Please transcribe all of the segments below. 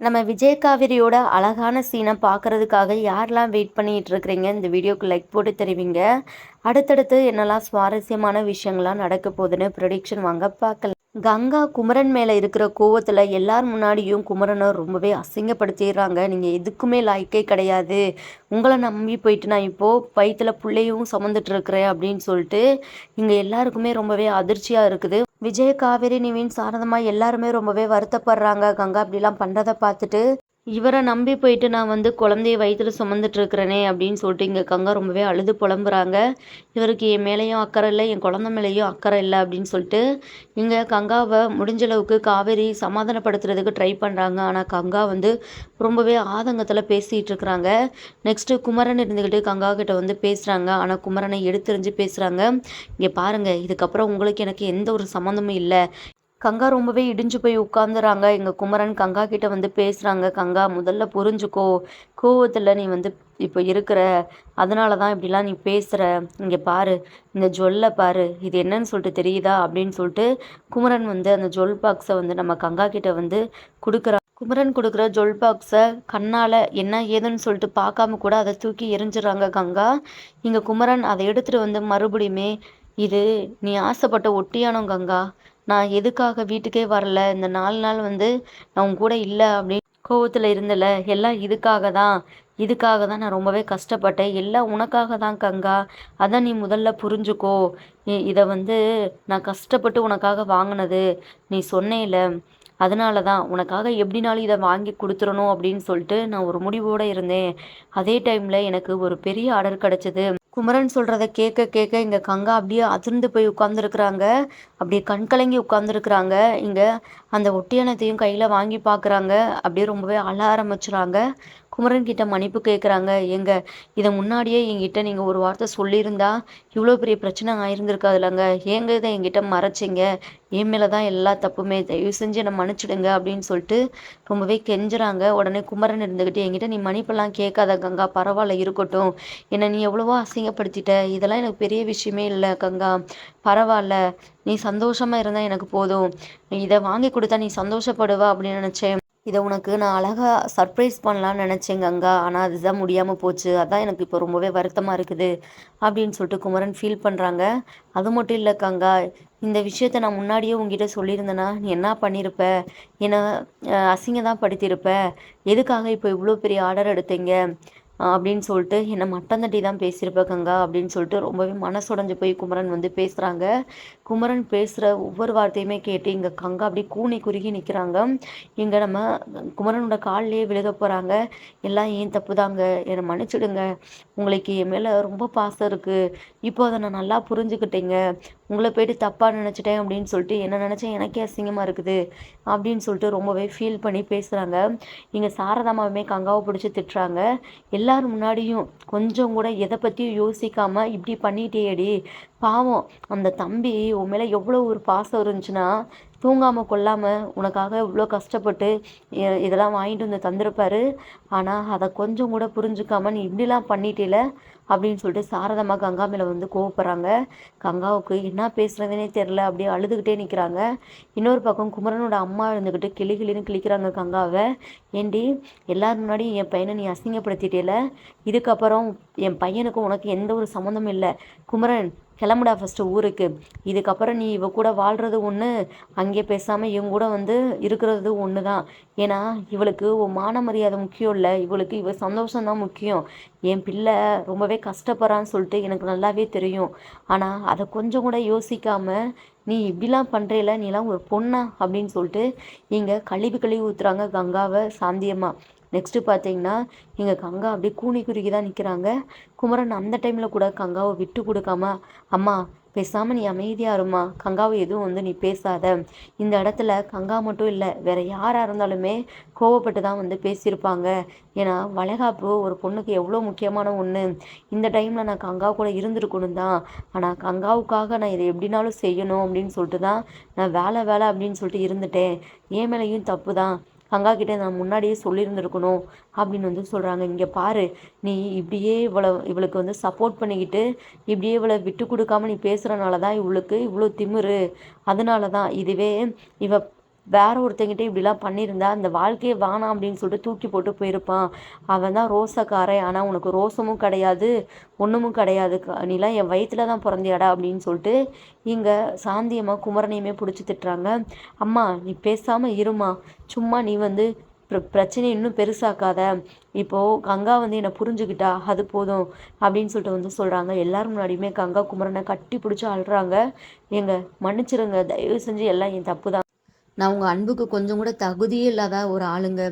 நம்ம விஜய் காவிரியோட அழகான சீனை பார்க்கறதுக்காக யாரெல்லாம் வெயிட் பண்ணிகிட்டு இருக்கிறீங்க? இந்த வீடியோக்கு லைக் போட்டு தெரிவிங்க. அடுத்தடுத்து என்னெல்லாம் சுவாரஸ்யமான விஷயங்கள்லாம் நடக்க போகுதுன்னு ப்ரொடிக்ஷன் வாங்க பார்க்கலாம். கங்கா குமரன் மேலே இருக்கிற கோவத்தில் எல்லார் முன்னாடியும் குமரனை ரொம்பவே அசிங்கப்படுத்திடுறாங்க. நீங்கள் எதுக்குமே லாய்க்கே கிடையாது. உங்களை நம்பி போயிட்டு நான் இப்போது வயிற்றில் பிள்ளையும் சுமந்துட்டுருக்குறேன் அப்படின்னு சொல்லிட்டு இங்கே எல்லாருக்குமே ரொம்பவே அதிர்ச்சியாக இருக்குது. விஜய காவேரி நிவின் சாரதமாக எல்லாருமே ரொம்பவே வருத்தப்படுறாங்க. கங்கா அப்படிலாம் பண்ணுறதை பார்த்துட்டு இவரை நம்பி போயிட்டு நான் வந்து குழந்தைய வயிற்றில் சுமந்துட்டு இருக்கிறேனே அப்படின்னு சொல்லிட்டு இங்கே கங்கா ரொம்பவே அழுது புலம்புறாங்க. இவருக்கு என் மேலேயும் அக்கறை இல்லை என் குழந்தை மேலேயும் அக்கறை இல்லை அப்படின்னு சொல்லிட்டு இங்கே கங்காவை முடிஞ்ச அளவுக்கு காவேரி சமாதானப்படுத்துறதுக்கு ட்ரை பண்ணுறாங்க ஆனால் கங்கா வந்து ரொம்பவே ஆதங்கத்தில் பேசிகிட்டு இருக்கிறாங்க. நெக்ஸ்ட்டு குமரன் இருந்துக்கிட்டு கங்கா கிட்ட வந்து பேசுகிறாங்க ஆனால் குமரனை எடுத்தெறிஞ்சு பேசுகிறாங்க இங்கே பாருங்கள் இதுக்கப்புறம் உங்களுக்கு எனக்கு எந்த ஒரு சம்மந்தமும் இல்லை. கங்கா ரொம்பவே இடிஞ்சு போய் உட்காந்துறாங்க எங்கள் குமரன் கங்கா கிட்ட வந்து பேசுகிறாங்க கங்கா முதல்ல புரிஞ்சுக்கோ. கோவத்தில் நீ வந்து இப்போ இருக்கிற அதனால தான் இப்படிலாம் நீ பேசுகிற இங்கே பாரு இந்த ஜொல்ல பாரு. இது என்னன்னு சொல்லிட்டு தெரியுதா? அப்படின்னு சொல்லிட்டு குமரன் வந்து அந்த ஜொல் பாக்ஸை வந்து நம்ம கங்கா கிட்ட வந்து கொடுக்குறான் குமரன் கொடுக்குற ஜொல் பாக்ஸை கண்ணால் என்ன ஏதுன்னு சொல்லிட்டு பார்க்காம கூட அதை தூக்கி எரிஞ்சிடறாங்க கங்கா. இங்கே குமரன் அதை எடுத்துகிட்டு வந்து மறுபடியுமே இது நீ ஆசைப்பட்ட ஒட்டியானோம் கங்கா. நான் எதுக்காக வீட்டுக்கே வரல? இந்த நாலு நாள் வந்து நான் உன் கூட இல்லை அப்படின்னு கோவத்தில் இருந்தல எல்லாம் இதுக்காக தான். இதுக்காக தான் நான் ரொம்பவே கஷ்டப்பட்டேன். எல்லாம் உனக்காக தான் கங்கா. அதை நீ முதல்ல புரிஞ்சுக்கோ. இதை வந்து நான் கஷ்டப்பட்டு உனக்காக வாங்கினது. நீ சொன்னேல. அதனால தான் உனக்காக எப்படினாலும் இதை வாங்கி கொடுத்துடணும் அப்படின்னு சொல்லிட்டு நான் ஒரு முடிவோடு இருந்தேன். அதே டைமில் எனக்கு ஒரு பெரிய ஆர்டர் கிடச்சிது. குமரன் சொல்கிறத கேட்க கேட்க இங்கே கங்கா அப்படியே அதிர்ந்து போய் உட்காந்துருக்குறாங்க அப்படியே கண் கலங்கி உட்காந்துருக்குறாங்க இங்கே அந்த ஒட்டியானத்தையும் கையில் வாங்கி பார்க்குறாங்க அப்படியே ரொம்பவே அழ ஆரம்பிச்சுறாங்க. குமரன் கிட்ட மன்னிப்பு கேட்குறாங்க எங்க இதை முன்னாடியே என்கிட்ட நீங்கள் ஒரு வார்த்தை சொல்லியிருந்தா இவ்வளோ பெரிய பிரச்சனை ஆயிருந்திருக்காதுலங்க. ஏங்க இதை எங்கிட்ட மறைச்சிங்க? என் மேலே தான் எல்லா தப்புமே. தயவு செஞ்சு என்னை மன்னிச்சிடுங்க அப்படின்னு சொல்லிட்டு ரொம்பவே கெஞ்சுறாங்க. உடனே குமரன் இருந்துக்கிட்டு என்கிட்ட நீ மன்னிப்பெல்லாம் கேட்காத கங்கா. பரவாயில்ல இருக்கட்டும். என்னை நீ எவ்வளவோ அசிங்கப்படுத்திட்ட. இதெல்லாம் எனக்கு பெரிய விஷயமே இல்லை கங்கா. பரவாயில்ல நீ சந்தோஷமாக இருந்தால் எனக்கு போதும். இதை வாங்கி கொடுத்தா நீ சந்தோஷப்படுவா அப்படின்னு நினச்சேன். இதை உனக்கு நான் அழகாக சர்ப்ரைஸ் பண்ணலான்னு நினச்சேன் கங்கா. ஆனால் அதுதான் முடியாமல் போச்சு. அதான் எனக்கு இப்போ ரொம்பவே வருத்தமாக இருக்குது அப்படின்னு சொல்லிட்டு குமரன் ஃபீல் பண்ணுறாங்க அது மட்டும் இல்லை கங்கா. இந்த விஷயத்த நான் முன்னாடியே உங்ககிட்ட சொல்லியிருந்தேன்னா நீ என்ன பண்ணியிருப்ப என்னை அசிங்க தான் படுத்தியிருப்ப எதுக்காக இப்போ இவ்வளோ பெரிய ஆர்டர் எடுத்தீங்க? அப்படின்னு சொல்லிட்டு என்னை மட்டம் தட்டி தான் பேசியிருப்ப கங்கா? அப்படின்னு சொல்லிட்டு ரொம்பவே மனசுடைஞ்சு போய் குமரன் வந்து பேசுகிறாங்க குமரன் பேசுகிற ஒவ்வொரு வார்த்தையுமே கேட்டு இங்கே கங்கா அப்படியே கூனி குறுகி நிற்கிறாங்க இங்கே நம்ம குமரனோட காலிலேயே விழுக போகிறாங்க எல்லாம் ஏன் தப்பு தாங்க என்னை மன்னிச்சிடுங்க. உங்களுக்கு என் மேலே ரொம்ப பாசம் இருக்குது இப்போ அதை நான் நல்லா புரிஞ்சுக்கிட்டேங்க. உங்களை போயிட்டு தப்பாக நினச்சிட்டேன் அப்படின்னு சொல்லிட்டு என்ன நினச்சேன்? எனக்கே அசிங்கமாக இருக்குது. அப்படின்னு சொல்லிட்டு ரொம்பவே ஃபீல் பண்ணி பேசுகிறாங்க இங்கே சாரதாமாவுமே கங்காவை பிடிச்சி திட்டுறாங்க. எல்லோரும் முன்னாடியும் கொஞ்சம் கூட எதை பற்றியும் யோசிக்காமல் இப்படி பண்ணிட்டேடி பாவம் அந்த தம்பி உன் மேலே எவ்வளோ ஒரு பாசம் இருந்துச்சுன்னா தூங்காமல் கொள்ளாமல் உனக்காக இவ்வளோ கஷ்டப்பட்டு இதெல்லாம் வாங்கிட்டு வந்து தந்திருப்பாரு. ஆனால் அதை கொஞ்சம் கூட புரிஞ்சுக்காம நீ இப்படிலாம் பண்ணிட்டேல அப்படின்னு சொல்லிட்டு சாரதமாக கங்கா மேலே வந்து கோவப்படுறாங்க. கங்காவுக்கு என்ன பேசுகிறதுனே தெரில அப்படியே அழுதுகிட்டே நிற்கிறாங்க இன்னொரு பக்கம் குமரனோட அம்மா இருந்துக்கிட்டு கிளி கிளின்னு கிளிக்கிறாங்க கங்காவை. ஏண்டி எல்லாரும் முன்னாடி என் பையனை நீ அசிங்கப்படுத்திட்டேல. இதுக்கப்புறம் என் பையனுக்கும் உனக்கு எந்த ஒரு சம்மந்தமும் இல்லை. குமரன் கிளம்புடா ஃபஸ்ட்டு ஊருக்கு. இதுக்கப்புறம் நீ இவ கூட வாழ்கிறது ஒன்று அங்கே பேசாமல் இவங்க கூட வந்து இருக்கிறது ஒன்று தான் ஏன்னா இவளுக்கு மான மரியாதை முக்கியம் இல்லை. இவளுக்கு இவ சந்தோஷம்தான் முக்கியம். என் பிள்ளை ரொம்பவே கஷ்டப்படுறான்னு சொல்லிட்டு எனக்கு நல்லாவே தெரியும். ஆனால் அதை கொஞ்சம் கூட யோசிக்காமல் நீ இப்படிலாம் பண்ணுறேல நீலாம் ஒரு பொண்ணா அப்படின்னு சொல்லிட்டு இங்கே கழிவு கழிவு ஊற்றுறாங்க கங்காவை சாந்தியம்மா. நெக்ஸ்ட்டு பார்த்தீங்கன்னா எங்கள் கங்கா அப்படியே கூனி குறுகி தான் நிற்கிறாங்க குமரன் அந்த டைமில் கூட கங்காவை விட்டு கொடுக்காம அம்மா பேசாமல் நீ அமைதியாக இருமா கங்காவை எதுவும் வந்து நீ பேசாத. இந்த இடத்துல கங்கா மட்டும் இல்லை வேற யாராக இருந்தாலுமே கோவப்பட்டு தான் வந்து பேசியிருப்பாங்க. ஏன்னா வளைகாப்பு ஒரு பொண்ணுக்கு எவ்வளோ முக்கியமான ஒன்று இந்த டைமில் நான் கங்கா கூட இருந்திருக்கணும் தான். ஆனால் கங்காவுக்காக நான் இதை எப்படினாலும் செய்யணும் அப்படின்னு சொல்லிட்டு தான் நான் வேலை வேலை அப்படின்னு சொல்லிட்டு இருந்துட்டேன். ஏன் மேலேயும் தப்பு தான். கங்கா கிட்டே நான் முன்னாடியே சொல்லியிருந்துருக்கணும் அப்படின்னு வந்து சொல்கிறாங்க இங்கே பாரு நீ இப்படியே இவ்வளோ இவளுக்கு வந்து சப்போர்ட் பண்ணிக்கிட்டு இப்படியே இவளை விட்டு கொடுக்காம நீ பேசுகிறனால தான் இவளுக்கு இவ்வளோ திமிரு. அதனால தான் இதுவே இவ வேற ஒருத்தங்கிட்ட இப்படிலாம் பண்ணியிருந்தா அந்த வாழ்க்கையை வேணாம் அப்படின்னு சொல்லிட்டு தூக்கி போட்டு போயிருப்பான். அவன் தான் ரோசக்காரன். ஆனால் உனக்கு ரோசமும் கிடையாது ஒன்றுமும் கிடையாது. க- நீலாம் என் வயிற்றில் தான் பிறந்தியாடா அப்படின்னு சொல்லிட்டு இங்கே சாந்தியம்மா குமரனையுமே பிடிச்சி திட்டுறாங்க. அம்மா நீ பேசாமல் இருமா. சும்மா நீ வந்து பிர பிரச்சனை இன்னும் பெருசாக்காத. இப்போது கங்கா வந்து என்னை புரிஞ்சுக்கிட்டா அது போதும் அப்படின்னு சொல்லிட்டு வந்து சொல்கிறாங்க எல்லாரும் முன்னாடியுமே கங்கா குமரனை கட்டி பிடிச்சி அழுறாங்க. எங்கள் மன்னிச்சிருங்க. தயவு செஞ்சு எல்லாம் என் தப்பு தான் நான் உங்கள் அன்புக்கு கொஞ்சம் கூட தகுதியே இல்லாத ஒரு ஆளுங்க.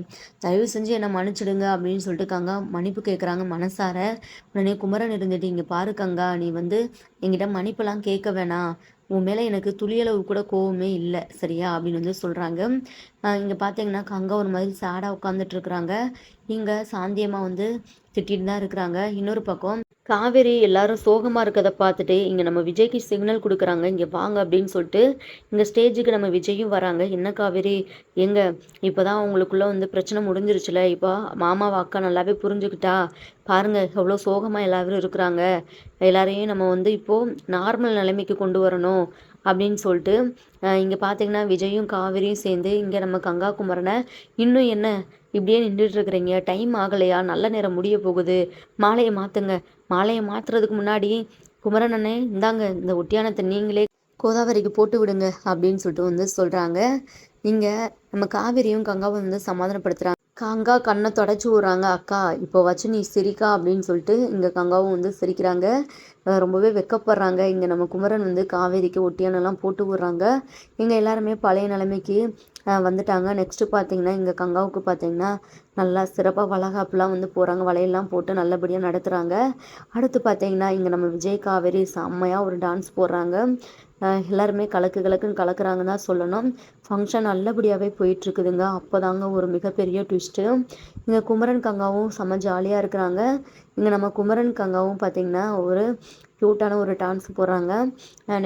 தயவு செஞ்சு என்னை மன்னிச்சிடுங்க அப்படின்னு சொல்லிட்டு கங்கா மன்னிப்பு கேட்குறாங்க மனசார. உடனே குமரன் இருந்துட்டு இங்கே பாரு கங்கா நீ வந்து என்கிட்ட மன்னிப்பெல்லாம் கேட்க வேணாம். உன் மேலே எனக்கு துளியளவு கூட கோவமே இல்லை. சரியா? அப்படின்னு வந்து சொல்கிறாங்க இங்கே பார்த்தீங்கன்னா கங்கா ஒரு மாதிரி சேடாக உட்காந்துட்டு இருக்கிறாங்க. இங்கே சாந்தியமாக வந்து திட்டிகிட்டு தான் இருக்கிறாங்க. இன்னொரு பக்கம் காவேரி எல்லாரும் சோகமாக இருக்கதை பார்த்துட்டு இங்கே நம்ம விஜய்க்கு சிக்னல் கொடுக்குறாங்க இங்கே வாங்க அப்படின்னு சொல்லிட்டு இங்கே ஸ்டேஜுக்கு நம்ம விஜயும் வராங்க. என்ன காவேரி? எங்க? இப்போ தான் அவங்களுக்குள்ளே வந்து பிரச்சனை முடிஞ்சிருச்சுல. இப்போ மாமாவை அக்கா நல்லாவே புரிஞ்சுக்கிட்டா? பாருங்கள் எவ்வளோ சோகமாக எல்லாரும் இருக்கிறாங்க. எல்லாரையும் நம்ம வந்து இப்போது நார்மல் நிலைமைக்கு கொண்டு வரணும் அப்படின்னு சொல்லிட்டு இங்கே பார்த்தீங்கன்னா விஜயும் காவேரியும் சேர்ந்து இங்கே நம்ம கங்கா குமரனை இன்னும் என்ன? இப்படியே நின்றுட்டு இருக்கிறீங்க. டைம் ஆகலையா? நல்ல நேரம் முடிய போகுது. மாலையை மாற்றுங்க மாலையை மாற்றுறதுக்கு முன்னாடி குமரன் அண்ணே இந்தாங்க இந்த ஒட்டியானத்தை நீங்களே கோதாவரிக்கு போட்டு விடுங்க அப்படின்னு சொல்லிட்டு வந்து சொல்கிறாங்க இங்கே நம்ம காவேரியும் கங்காவும் வந்து சமாதானப்படுத்துகிறாங்க கங்கா கண்ணை தொடச்சி விட்றாங்க அக்கா இப்போ வச்சு நீ சிரிக்கா அப்படின்னு சொல்லிட்டு இங்கே கங்காவும் வந்து சிரிக்கிறாங்க. ரொம்பவே வெக்கப்படுறாங்க. இங்கே நம்ம குமரன் வந்து காவேரிக்கு ஒட்டியானெல்லாம் போட்டு விட்றாங்க. இங்கே எல்லாருமே பழைய நிலைமைக்கு வந்துட்டாங்க. நெக்ஸ்ட்டு பார்த்தீங்கன்னா இங்கே கங்காவுக்கு பார்த்தீங்கன்னா நல்லா சிறப்பாக வளகாப்புலாம் வந்து போகிறாங்க வலையெல்லாம் போட்டு நல்லபடியாக நடத்துகிறாங்க அடுத்து பார்த்தீங்கன்னா இங்கே நம்ம விஜய் காவேரி செம்மையாக ஒரு டான்ஸ் போடுறாங்க. எல்லாருமே கலக்கு கலக்குன்னு கலக்குறாங்கன்னு தான் சொல்லணும். ஃபங்க்ஷன் நல்லபடியாகவே போயிட்டுருக்குதுங்க. அப்போ தாங்க ஒரு மிகப்பெரிய ட்விஸ்ட்டு இங்கே குமரன் கங்காவும் செம்ம ஜாலியாக இருக்கிறாங்க. இங்கே நம்ம குமரன் கங்காவும் பார்த்திங்கன்னா ஒரு க்யூட்டான ஒரு டான்ஸ் போடுறாங்க.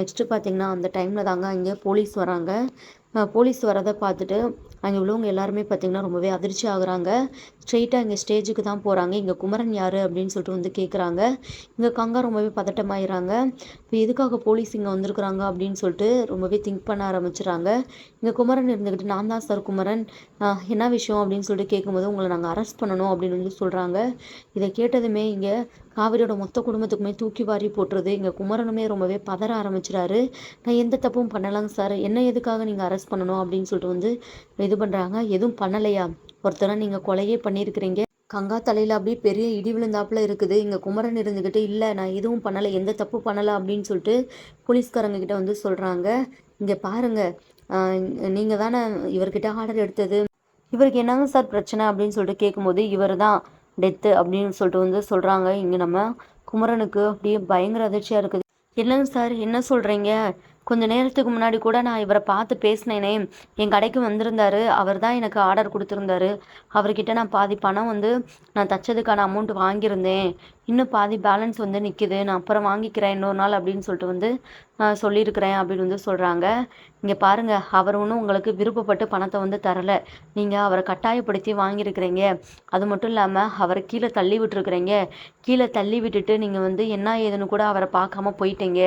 நெக்ஸ்ட்டு பார்த்திங்கன்னா அந்த டைமில் தாங்க அங்கே போலீஸ் வராங்க. போலீஸ் வரதை பார்த்துட்டு அங்கே உள்ளவங்க எல்லாருமே பார்த்திங்கன்னா ரொம்பவே அதிர்ச்சி ஆகுறாங்க. ஸ்ட்ரெயிட்டாக இங்கே ஸ்டேஜுக்கு தான் போகிறாங்க இங்கே குமரன் யார் அப்படின்னு சொல்லிட்டு வந்து கேட்குறாங்க இங்கே கங்கா ரொம்பவே பதட்டமாயிடுறாங்க இப்போ எதுக்காக போலீஸ் இங்கே வந்திருக்குறாங்க அப்படின்னு சொல்லிட்டு ரொம்பவே திங்க் பண்ண ஆரம்பிச்சிடுறாங்க. இங்கே குமரன் இருந்துக்கிட்டு நான் தான் சார் குமரன். என்ன விஷயம்? அப்படின்னு சொல்லிட்டு கேட்கும்போது உங்களை நாங்கள் அரெஸ்ட் பண்ணணும் அப்படின்னு வந்து சொல்கிறாங்க இதை கேட்டதுமே இங்கே காவிரியோட மொத்த குடும்பத்துக்குமே தூக்கி வாரி போட்டுருது. இங்கே குமரனுமே ரொம்பவே பதற ஆரம்பிச்சிடாரு நான் எந்த தப்பும் பண்ணலாங்க சார் என்ன எதுக்காக நீங்கள் அரெஸ்ட் பண்ணணும் அப்படின்னு சொல்லிட்டு வந்து இது பண்ணுறாங்க எதுவும் பண்ணலையா? ஒருத்தரை நீங்கள் கொலையே பண்ணியிருக்கிறீங்க. கங்கா தலையில் அப்படியே பெரிய இடி விழுந்தாப்புல இருக்குது. இங்கே குமரன் இருந்துக்கிட்டு இல்லை நான் எதுவும் பண்ணலை எந்த தப்பு பண்ணலை அப்படின்னு சொல்லிட்டு போலீஸ்காரங்க கிட்ட வந்து சொல்கிறாங்க இங்கே பாருங்க. நீங்கள் தானே இவர்கிட்ட ஆர்டர் எடுத்தது. இவருக்கு என்னங்க சார் பிரச்சனை அப்படின்னு சொல்லிட்டு கேட்கும்போது இவர் தான் டெத்து அப்படின்னு சொல்லிட்டு வந்து சொல்கிறாங்க இங்கே நம்ம குமரனுக்கு அப்படியே பயங்கர அதிர்ச்சியாக இருக்குது. என்னங்க சார் என்ன சொல்கிறீங்க கொஞ்ச நேரத்துக்கு முன்னாடி கூட நான் இவரை பார்த்து பேசினேனே. என் கடைக்கு வந்திருந்தாரு. அவர் தான் எனக்கு ஆர்டர் கொடுத்துருந்தாரு. அவர்கிட்ட நான் பாதி பணம் வந்து நான் தச்சதுக்கான அமௌண்ட் வாங்கியிருந்தேன். இன்னும் பாதி பேலன்ஸ் வந்து நிற்கிது நான் அப்புறம் வாங்கிக்கிறேன் இன்னொரு நாள் அப்படின்னு சொல்லிட்டு வந்து நான் சொல்லியிருக்கிறேன் அப்படின்னு வந்து சொல்கிறாங்க இங்கே பாருங்கள் அவர் ஒன்றும் உங்களுக்கு விருப்பப்பட்டு பணத்தை வந்து தரலை. நீங்கள் அவரை கட்டாயப்படுத்தி வாங்கியிருக்கிறீங்க. அது மட்டும் இல்லாமல் அவரை கீழே தள்ளி விட்டுருக்குறீங்க. கீழே தள்ளி விட்டுட்டு நீங்கள் வந்து என்ன ஏதுன்னு கூட அவரை பார்க்காம போயிட்டீங்க.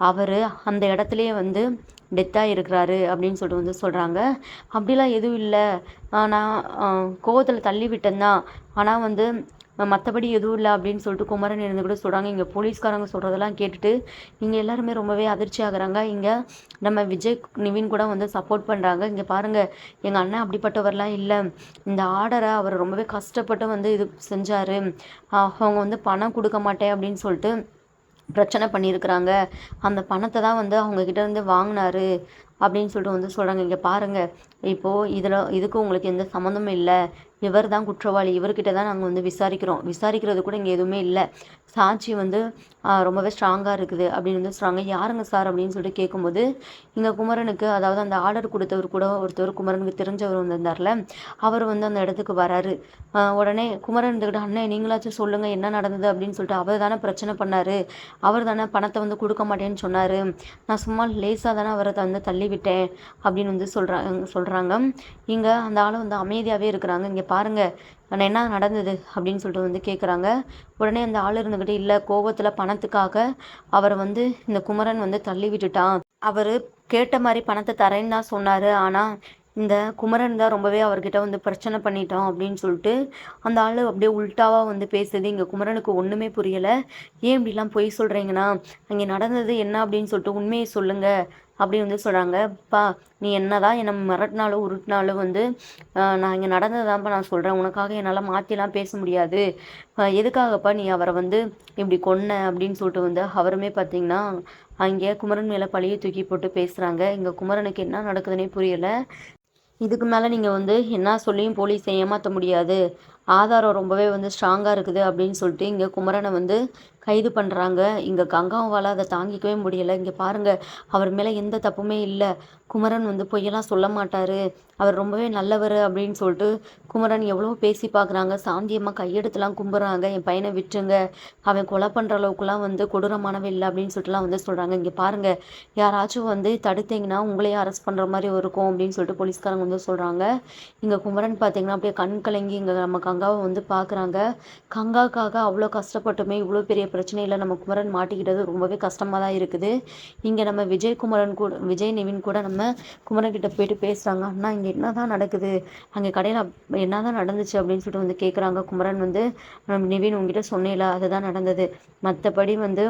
அவர் அந்த இடத்துலையே வந்து டெத்தாக இருக்கிறாரு அப்படின்னு சொல்லிட்டு வந்து சொல்கிறாங்க அப்படிலாம் எதுவும் இல்லை. நான் கோவத்தில் தள்ளி விட்டேன்தான் ஆனால் வந்து மற்றபடி எதுவும் இல்லை அப்படின்னு சொல்லிட்டு குமரன் இருந்து கூட சொல்கிறாங்க இங்கே போலீஸ்காரங்க சொல்கிறதெல்லாம் கேட்டுட்டு இங்கே எல்லாருமே ரொம்பவே அதிர்ச்சி ஆகுறாங்க. இங்கே நம்ம விஜய் நிவின் கூட வந்து சப்போர்ட் பண்ணுறாங்க இங்கே பாருங்கள் எங்கள் அண்ணன் அப்படிப்பட்டவர்லாம் இல்லை. இந்த ஆர்டரை அவர் ரொம்பவே கஷ்டப்பட்டு வந்து இது செஞ்சார். அவங்க வந்து பணம் கொடுக்க மாட்டேன் அப்படின்னு சொல்லிட்டு பிரச்சனை பண்ணியிருக்கிறாங்க. அந்த பணத்தை தான் வந்து அவங்கக்கிட்ட இருந்து வாங்கினாரு அப்படின்னு சொல்லிட்டு வந்து சொல்கிறாங்க இங்கே பாருங்கள் இப்போது இதில் இதுக்கு உங்களுக்கு எந்த சம்மந்தமும் இல்லை. இவர் தான் குற்றவாளி. இவர்கிட்ட தான் நாங்கள் வந்து விசாரிக்கிறோம். விசாரிக்கிறது கூட இங்கே எதுவுமே இல்லை. சாட்சி வந்து ரொம்பவே ஸ்ட்ராங்காக இருக்குது அப்படின்னு வந்து சொல்கிறாங்க யாருங்க சார் அப்படின்னு சொல்லிட்டு கேட்கும்போது இங்கே குமரனுக்கு அதாவது அந்த ஆர்டர் கொடுத்தவர் கூட ஒருத்தர் குமரனுக்கு தெரிஞ்சவர் வந்திருந்தார்ல அவர் வந்து அந்த இடத்துக்கு வராரு. உடனே குமரன் இருந்துக்கிட்ட அண்ணே நீங்களாச்சும் சொல்லுங்கள் என்ன நடந்தது? அப்படின்னு சொல்லிட்டு அவர் தானே பிரச்சனை பண்ணார். அவர் தானே பணத்தை வந்து கொடுக்க மாட்டேன்னு சொன்னார். நான் சும்மா லேசாக தானே அவரை வந்து தள்ளி விட்டேன் அப்படின்னு வந்து சொல்கிறாங்க சொல்கிறாங்க இங்கே அந்த ஆள் வந்து அமைதியாகவே இருக்கிறாங்க. இங்கே பாருங்கள் ஆனால் என்ன நடந்தது அப்படின்னு சொல்லிட்டு வந்து கேட்குறாங்க உடனே அந்த ஆள் இருந்துக்கிட்டு இல்லை கோபத்தில் பணத்துக்காக அவரை வந்து இந்த குமரன் வந்து தள்ளி விட்டுட்டான். அவர் கேட்ட மாதிரி பணத்தை தரேன்னு தான் சொன்னார். ஆனால் இந்த குமரன் தான் ரொம்பவே அவர்கிட்ட வந்து பிரச்சனை பண்ணிட்டோம் அப்படின்னு சொல்லிட்டு அந்த ஆள் அப்படியே உல்ட்டாவாக வந்து பேசுது. இங்கே குமரனுக்கு ஒன்றுமே புரியலை. ஏன் இப்படிலாம் பொய் சொல்கிறீங்கன்னா அங்கே நடந்தது என்ன? அப்படின்னு சொல்லிட்டு உண்மையை சொல்லுங்கள் அப்படி வந்து சொல்கிறாங்க பா நீ என்ன தான் என்னை மிரட்டினாலும் உருட்டினாலும் வந்து நான் இங்கே நடந்ததான்ப்பா நான் சொல்கிறேன் உனக்காக என்னால் மாற்றிலாம் பேச முடியாது. எதுக்காகப்பா நீ அவரை வந்து இப்படி கொன்ன? அப்படின்னு சொல்லிட்டு வந்து அவருமே பார்த்தீங்கன்னா அங்கே குமரன் மேலே பழியை தூக்கி போட்டு பேசுகிறாங்க இங்கே குமரனுக்கு என்ன நடக்குதுன்னே புரியலை. இதுக்கு மேலே நீங்கள் வந்து என்ன சொல்லியும் போலீஸை ஏமாற்ற முடியாது. ஆதாரம் ரொம்பவே வந்து ஸ்ட்ராங்காக இருக்குது அப்படின்னு சொல்லிட்டு இங்கே குமரனை வந்து கைது பண்ணுறாங்க இங்கே கங்காவால் அதை தாங்கிக்கவே முடியலை. இங்கே பாருங்கள் அவர் மேலே எந்த தப்புமே இல்லை. குமரன் வந்து பொய்யெல்லாம் சொல்ல மாட்டார். அவர் ரொம்பவே நல்லவர் அப்படின்னு சொல்லிட்டு குமரன் எவ்வளோ பேசி பார்க்குறாங்க. சாந்தியம்மா கையெடுத்துலாம் கும்பிட்றாங்க என் பையனை விட்டுருங்க. அவன் கொலை பண்ணுற அளவுக்குலாம் வந்து கொடூரமானவே இல்லை அப்படின்னு சொல்லிட்டுலாம் வந்து சொல்கிறாங்க இங்கே பாருங்கள் யாராச்சும் வந்து தடுத்தீங்கன்னா உங்களையே அரெஸ்ட் பண்ணுற மாதிரி இருக்கும் அப்படின்னு சொல்லிட்டு போலீஸ்காரங்க வந்து சொல்கிறாங்க இங்கே குமரன் பார்த்தீங்கன்னா அப்படியே கண் கலங்கி இங்கே நம்ம கங்காவை வந்து பார்க்குறாங்க கங்காக்காக அவ்வளோ கஷ்டப்பட்டுமே இவ்வளோ பெரிய பிரச்சனையில் நம்ம குமரன் மாட்டிக்கிட்டது ரொம்பவே கஷ்டமாக தான் இருக்குது. இங்கே நம்ம விஜய் குமரன் கூட விஜய் நிவின் கூட நம்ம குமரன் குமரன்கிட்ட போயிட்டு பேசுகிறாங்க அண்ணா இங்கே என்ன தான் நடக்குது? அங்கே கடையில் என்ன தான் நடந்துச்சு? அப்படின்னு சொல்லிட்டு வந்து கேட்குறாங்க குமரன் வந்து நிவின் உங்ககிட்ட சொன்னேல அதுதான் நடந்தது. மற்றபடி வந்து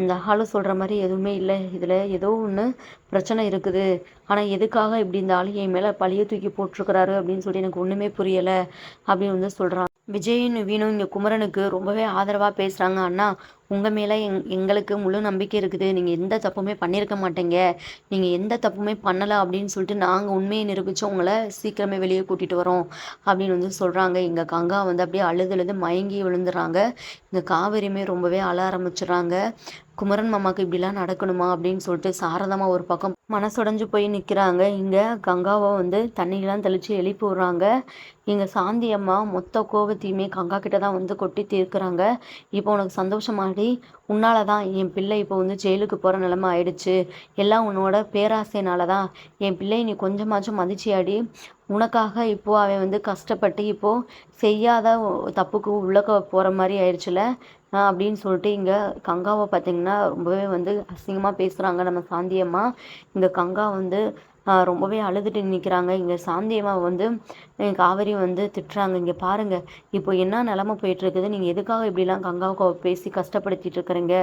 இந்த ஆளு சொல்கிற மாதிரி எதுவுமே இல்லை. இதில் ஏதோ ஒன்று பிரச்சனை இருக்குது. ஆனால் எதுக்காக இப்படி இந்த ஆள் என் மேலே பழிய தூக்கி போட்டிருக்கிறாரு? அப்படின்னு சொல்லி எனக்கு ஒன்றுமே புரியலை. அப்படின்னு வந்து சொல்கிறான் விஜயும் வீணும் இங்கே குமரனுக்கு ரொம்பவே ஆதரவாக பேசுகிறாங்க அண்ணா உங்கள் மேலே எங் எங்களுக்கு முழு நம்பிக்கை இருக்குது. நீங்கள் எந்த தப்புமே பண்ணியிருக்க மாட்டீங்க. நீங்கள் எந்த தப்புமே பண்ணலை அப்படின்னு சொல்லிட்டு நாங்கள் உண்மையை நிரூபித்து உங்களை சீக்கிரமே வெளியே கூட்டிகிட்டு வரோம் அப்படின்னு வந்து சொல்கிறாங்க எங்கள் கங்கா வந்து அப்படியே அழுது அழுது மயங்கி விழுந்துடுறாங்க இங்கே காவேரியுமே ரொம்பவே அழ ஆரம்பிச்சிடுறாங்க. குமரன் மாமாவுக்கு இப்படிலாம் நடக்கணுமா அப்படின்னு சொல்லிட்டு சாரதமாக ஒரு பக்கம் மனசுடைஞ்சு போய் நிற்கிறாங்க இங்கே கங்காவை வந்து தண்ணியெலாம் தெளித்து எழுப்பி விட்றாங்க. இங்கே சாந்தி அம்மா மொத்த கோபத்தையுமே கங்கா கிட்ட தான் வந்து கொட்டி தீர்க்குறாங்க. இப்போ உனக்கு சந்தோஷமாடி உன்னால தான் என் பிள்ளை இப்போ வந்து ஜெயிலுக்கு போகிற நிலமை ஆயிடுச்சு. எல்லாம் உன்னோட பேராசைனால தான் என் பிள்ளை நீ கொஞ்சமாச்சும் மதிச்சியாடி. உனக்காக இப்போது அவன் வந்து கஷ்டப்பட்டு இப்போது செய்யாத தப்புக்கு உள்ளக்க போகிற மாதிரி ஆயிடுச்சுல? அப்படின்னு சொல்லிட்டு இங்கே கங்காவை பார்த்திங்கன்னா ரொம்பவே வந்து அசிங்கமாக பேசுகிறாங்க நம்ம சாந்தியம்மா. இங்கே கங்கா வந்து ரொம்பவே அழுதுட்டு நிற்கிறாங்க இங்கே சாந்தியம்மா வந்து காவேரி வந்து திட்டுறாங்க. இங்கே பாருங்கள் இப்போ என்ன நிலமை போயிட்டுருக்குது? நீங்கள் எதுக்காக இப்படிலாம் கங்காவுக்கு பேசி கஷ்டப்படுத்திட்டு இருக்கிறீங்க?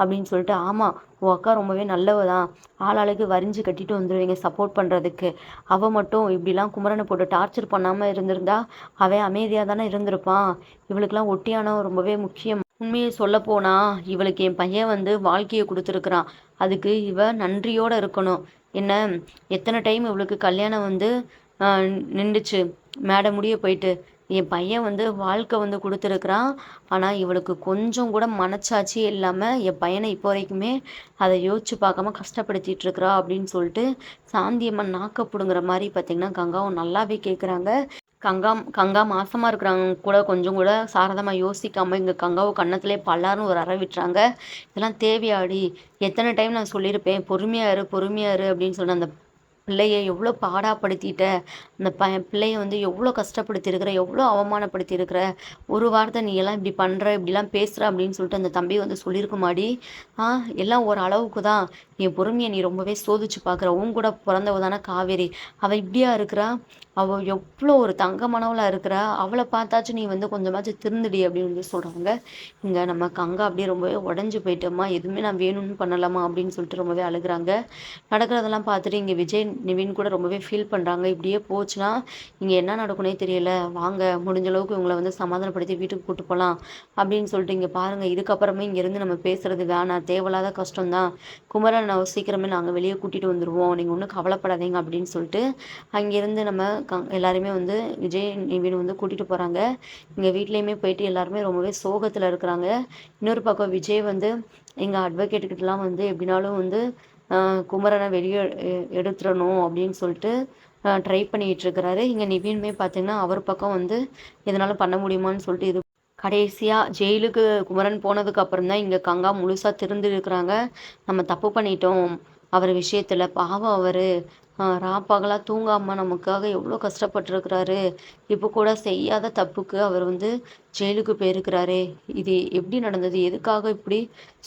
அப்படின்னு சொல்லிட்டு ஆமாம் உன் அக்கா ரொம்பவே நல்லவ தான் ஆளாளுக்கு வரிஞ்சு கட்டிட்டு வந்துடுவீங்க சப்போர்ட் பண்ணுறதுக்கு அவள் மட்டும் இப்படிலாம் குமரனை போட்டு டார்ச்சர் பண்ணாமல் இருந்திருந்தா அவன் அமைதியாக தானே இருந்திருப்பான். இவளுக்கெல்லாம் ஒட்டியானம் ரொம்பவே முக்கியம். உண்மையை சொல்லப்போனா இவளுக்கு என் பையன் வந்து வாழ்க்கையை கொடுத்துருக்குறான். அதுக்கு இவ நன்றியோடு இருக்கணும். என்ன எத்தனை டைம் இவளுக்கு கல்யாணம் வந்து நின்றுச்சு. மேடை முடிய போயிட்டு என் பையன் வந்து வாழ்க்கை வந்து கொடுத்துருக்குறான். ஆனால் இவளுக்கு கொஞ்சம் கூட மனச்சாட்சி இல்லாமல் என் பையனை இப்போ வரைக்குமே அதை யோசிச்சு பார்க்காம கஷ்டப்படுத்திட்டு இருக்கிறா அப்படின்னு சொல்லிட்டு சாந்தியம்மன் நாக்கப்படுங்கிற மாதிரி பார்த்திங்கன்னா கங்காவும் நல்லாவே கேட்குறாங்க கங்கா கங்கா மாசமாக இருக்கிறவங்க கூட கொஞ்சம் கூட சாரதமாக யோசிக்காமல் இங்கே கங்காவை கன்னத்திலே பல்லாருன்னு ஒரு அறை விட்டுறாங்க. இதெல்லாம் தேவையாடி. எத்தனை டைம் நான் சொல்லியிருப்பேன் பொறுமையாக இரு பொறுமையாக இரு அப்படின்னு சொன்ன அந்த பிள்ளையை எவ்வளோ பாடாப்படுத்திட்ட அந்த ப பிள்ளையை வந்து எவ்வளோ கஷ்டப்படுத்தியிருக்கிற எவ்வளோ அவமானப்படுத்தியிருக்கிற ஒரு வார்த்தை நீ எல்லாம் இப்படி பண்ணுற இப்படிலாம் பேசுகிற அப்படின்னு சொல்லிட்டு அந்த தம்பி வந்து சொல்லியிருக்குமாடி. ஆ எல்லாம் ஒரு அளவுக்கு தான். என் பொறுமையை நீ ரொம்பவே சோதிச்சு பார்க்குற உன் கூட பிறந்தவ தானே காவேரி. அவள் இப்படியா இருக்கிறா? அவள் எவ்வளோ ஒரு தங்க மனவளாக இருக்கிற அவளை பார்த்தாச்சும் நீ வந்து கொஞ்சமாச்சும் திருந்துடி அப்படின்னு வந்து சொல்கிறாங்க இங்கே நம்ம கங்கா அப்படியே ரொம்பவே உடஞ்சி போயிட்டோமா எதுவுமே நான் வேணும்னு பண்ணலாமா அப்படின்னு சொல்லிட்டு ரொம்பவே அழுகுறாங்க. நடக்கிறதெல்லாம் பார்த்துட்டு இங்கே விஜய் நிவின் கூட ரொம்பவே ஃபீல் பண்ணுறாங்க இப்படியே போச்சுன்னா இங்கே என்ன நடக்குனே தெரியல. வாங்க முடிஞ்ச அளவுக்கு இவங்களை வந்து சமாதானப்படுத்தி வீட்டுக்கு கூட்டு போகலாம் அப்படின்னு சொல்லிட்டு இங்கே பாருங்கள் இதுக்கப்புறமே இங்கேருந்து நம்ம பேசுகிறது வேணாம். தேவையில்லாத கஷ்டம் தான் குமரன் சீக்கிரமே நாங்கள் வெளியே கூட்டிகிட்டு வந்துடுவோம் நீங்கள் ஒன்றும் கவலைப்படாதீங்க அப்படின்னு சொல்லிட்டு அங்கேருந்து நம்ம இருக்காங்க. எல்லாருமே வந்து விஜய் நிவின் வந்து கூட்டிகிட்டு போகிறாங்க இங்கே வீட்லேயுமே போயிட்டு எல்லாருமே ரொம்பவே சோகத்தில் இருக்கிறாங்க. இன்னொரு பக்கம் விஜய் வந்து எங்கள் அட்வொகேட்டுக்கிட்டலாம் வந்து எப்படினாலும் வந்து குமரனை வெளியே எடுத்துடணும் அப்படின்னு சொல்லிட்டு ட்ரை பண்ணிகிட்டு இருக்கிறாரு. இங்கே நிவின்மே பார்த்தீங்கன்னா அவர் பக்கம் வந்து எதனால பண்ண முடியுமான்னு சொல்லிட்டு இது கடைசியாக ஜெயிலுக்கு குமரன் போனதுக்கு அப்புறம் தான் இங்கே கங்கா முழுசாக திருந்திருக்கிறாங்க நம்ம தப்பு பண்ணிட்டோம். அவர் விஷயத்தில் பாவம் அவர். ராப்பகலாக தூங்காமல் நமக்காக எவ்வளோ கஷ்டப்பட்டுருக்கிறாரு. இப்போ கூட செய்யாத தப்புக்கு அவர் வந்து ஜெயிலுக்கு போயிருக்கிறாரு. இது எப்படி நடந்தது? எதுக்காக இப்படி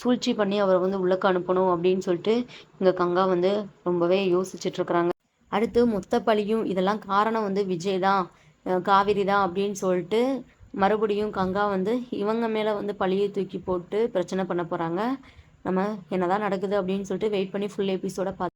சூழ்ச்சி பண்ணி அவரை வந்து உள்ளக்க அனுப்பணும் அப்படின்னு சொல்லிட்டு இங்கே கங்கா வந்து ரொம்பவே யோசிச்சுட்ருக்குறாங்க. அடுத்து மொத்த இதெல்லாம் காரணம் வந்து விஜய் தான். காவிரி தான் அப்படின்னு சொல்லிட்டு மறுபடியும் கங்கா வந்து இவங்க மேலே வந்து பழியை தூக்கி போட்டு பிரச்சனை பண்ண போகிறாங்க நம்ம என்ன தான் நடக்குது அப்படின்னு சொல்லிட்டு வெயிட் பண்ணி ஃபுல் எபிசோட பார்த்து